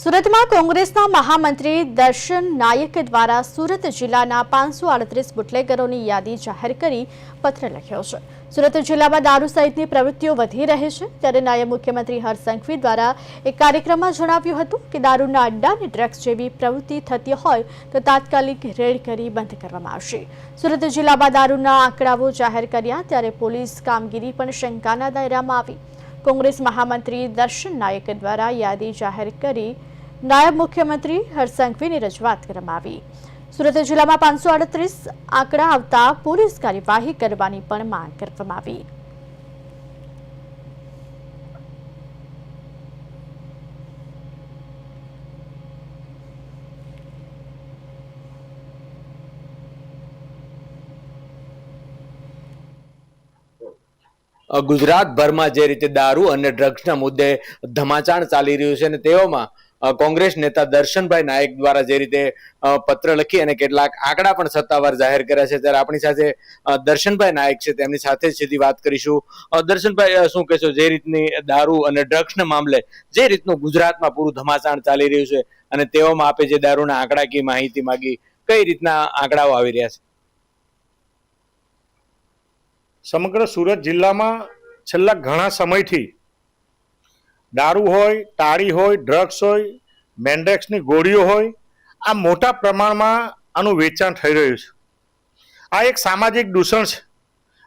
સુરતમાં કોંગ્રેસના મહામંત્રી દર્શન નાયક દ્વારા સુરત જિલ્લાના પાંચસો આડત્રીસ બુટલેગરોની યાદી જાહેર કરી પત્ર લખ્યો છે. સુરત જિલ્લામાં દારૂ સહિતની પ્રવૃત્તિઓ વધી રહી છે, ત્યારે નાયબ મુખ્યમંત્રી હર્ષ સંઘવી દ્વારા એક કાર્યક્રમમાં જણાવ્યું હતું કે દારૂના અડ્ડા અને ડ્રગ્સ જેવી પ્રવૃત્તિ થતી હોય તો તાત્કાલિક રેડ કરી બંધ કરવામાં આવશે. સુરત જિલ્લામાં દારૂના આંકડાઓ જાહેર કર્યા, ત્યારે પોલીસ કામગીરી પણ શંકાના દાયરામાં આવી. કોંગ્રેસ મહામંત્રી દર્શન નાયક દ્વારા યાદી જાહેર કરી નાયબ મુખ્યમંત્રી હરસંઘવીની સંઘવીની રજૂઆત કરવામાં આવી. સુરત જિલ્લામાં પાંચસો અડત્રીસ આંકડા આવતા પોલીસ કાર્યવાહી કરવાની પણ માંગ કરવામાં આવી. ગુજરાતભરમાં જે રીતે દારૂ અને ડ્રગ્સના મુદ્દે ધમાચાણ ચાલી રહ્યું છે અને તેઓમાં કોંગ્રેસ નેતા દર્શનભાઈ નાયક દ્વારા જે રીતે પત્ર લખી અને કેટલાક આંકડા પણ સત્તાવાર જાહેર કર્યા છે. ત્યારે આપણી સાથે દર્શનભાઈ નાયક છે. તેમની સાથે સીધી વાત કરીશું. દર્શનભાઈ શું કહેશો? જે રીતની દારૂ અને ડ્રગ્સના મામલે જે રીતનું ગુજરાતમાં પૂરું ધમાસાણ ચાલી રહ્યું છે અને તેઓમાં આપે જે દારૂના આંકડાકીય માહિતી માંગી, કઈ રીતના આંકડાઓ આવી રહ્યા છે? સમગ્ર સુરત જિલ્લામાં છેલ્લા ઘણા સમયથી દારૂ હોય, તાળી હોય ડ્રગ્સ હોય મેન્ડેક્સની ગોળીઓ હોય, આ મોટા પ્રમાણમાં આનું વેચાણ થઈ રહ્યું છે. આ એક સામાજિક દૂષણ છે.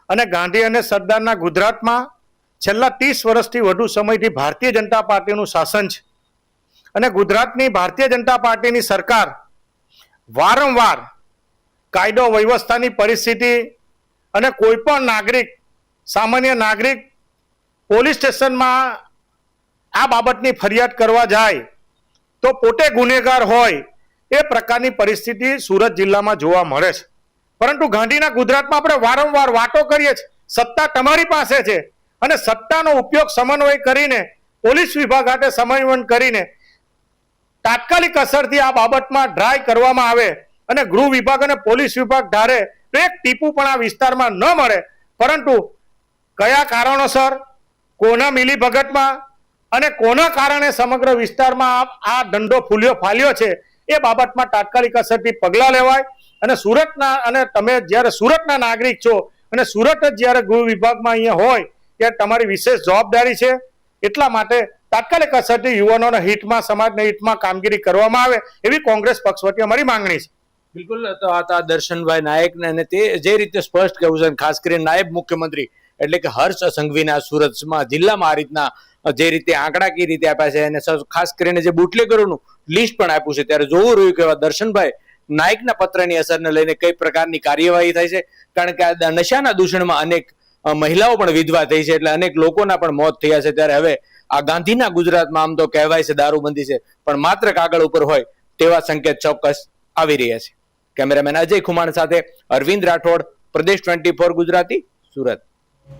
અને ગાંધી અને સરદારના ગુજરાતમાં છેલ્લા ત્રીસ વર્ષથી વધુ સમયથી ભારતીય જનતા પાર્ટીનું શાસન છે. અને ગુજરાતની ભારતીય જનતા પાર્ટીની સરકાર વારંવાર કાયદો વ્યવસ્થાની પરિસ્થિતિ અને કોઈ પણ નાગરિક, સામાન્ય નાગરિક પોલીસ સ્ટેશનમાં આ બાબતની ફરિયાદ કરવા જાય તો પોતે ગુનેગાર હોય એ પ્રકારની પરિસ્થિતિ સુરત જિલ્લામાં જોવા મળે છે. પરંતુ ગાંધીના ગુજરાતમાં આપણે વારંવાર વાતો કરીએ છીએ. સત્તા તમારી પાસે છે અને સત્તાનો ઉપયોગ સમન્વય કરીને, પોલીસ વિભાગ સાથે સમન્વય કરીને તાત્કાલિક અસરથી આ બાબતમાં ડ્રાય કરવામાં આવે અને ગૃહ વિભાગ અને પોલીસ વિભાગ ધારે તો એક ટીપું પણ આ વિસ્તારમાં ન મળે. પરંતુ કયા કારણોસર, કોના મિલીભગતમાં અને કોના કારણે સમગ્ર વિસ્તારમાં આ- દંડો ફૂલ્યો ફાલ્યો છે એ બાબતમાં તાત્કાલિક અસરથી પગલાં લેવાય અને સુરતના અને તમે જ્યારે સુરતના નાગરિક છો અને સુરત જ જ્યારે ગૃહ વિભાગમાં અહીંયા હોય ત્યારે તમારી વિશેષ જવાબદારી છે. એટલા માટે તાત્કાલિક અસરથી યુવાનોના હિતમાં, સમાજના હિતમાં કામગીરી કરવામાં આવે એવી કોંગ્રેસ પક્ષ વતી અમારી માંગણી છે. બિલકુલ, તો આ દર્શનભાઈ નાયકને અને તે જે રીતે સ્પષ્ટ કહ્યું છે ખાસ કરીને નાયબ મુખ્યમંત્રી એટલે કે હર્ષ સંઘવીના સુરતમાં જિલ્લામાં આ રીતના જે રીતે આંકડાકીય રીતે આપ્યા છે અને ખાસ કરીને જે બુટલેગરોનું લિસ્ટ પણ આપ્યું છે, ત્યારે જોવું રહ્યું કે દર્શનભાઈ નાયકના પત્રની અસરને લઈને કઈ પ્રકારની કાર્યવાહી થાય છે? કારણ કે આ નશાના દૂષણમાં અનેક મહિલાઓ પણ વિધવા થઈ છે એટલે અનેક લોકોના પણ મોત થયા છે. ત્યારે હવે આ ગાંધીના ગુજરાતમાં આમ તો કહેવાય છે દારૂબંધી છે, પણ માત્ર કાગળ ઉપર હોય તેવા સંકેત ચોક્કસ આવી રહ્યા છે. કેમેરામેન અજય ખુમાણ સાથે અરવિંદ રાઠોડ, પ્રદેશ ટ્વેન્ટી ફોર ગુજરાતી, સુરત.